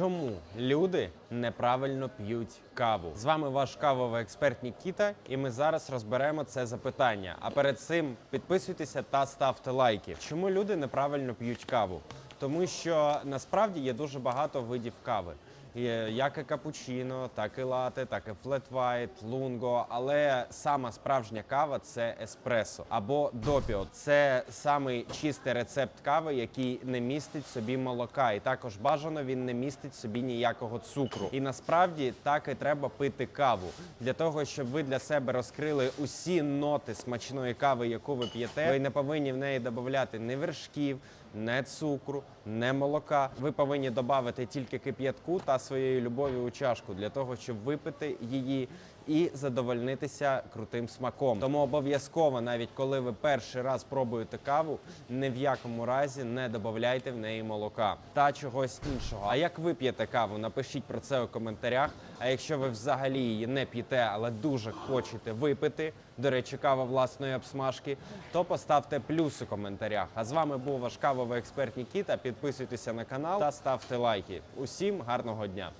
Чому люди неправильно п'ють каву? З вами ваш кавовий експерт Нікіта, і ми зараз розберемо це запитання. А перед цим підписуйтеся та ставте лайки. Чому люди неправильно п'ють каву? Тому що насправді є дуже багато видів кави. Як і капучино, так і лате, так і флет вайт, лунго. Але сама справжня кава це еспресо або допіо. Це самий чистий рецепт кави, який не містить собі молока, і також бажано він не містить собі ніякого цукру. І насправді так і треба пити каву для того, щоб ви для себе розкрили усі ноти смачної кави, яку ви п'єте. Ви не повинні в неї додати ні вершків, не цукру, не молока. Ви повинні додати тільки кип'ятку та своєї любов'ю у чашку для того, щоб випити її і задовольнитися крутим смаком. Тому обов'язково, навіть коли ви перший раз пробуєте каву, ні в якому разі не додавайте в неї молока та чогось іншого. А як ви п'єте каву? Напишіть про це у коментарях. А якщо ви взагалі її не п'єте, але дуже хочете випити, до речі, кава власної обсмажки, то поставте плюс у коментарях. А з вами був ваш кавовий експерт Нікіта. Підписуйтеся на канал та ставте лайки. Усім гарного дня!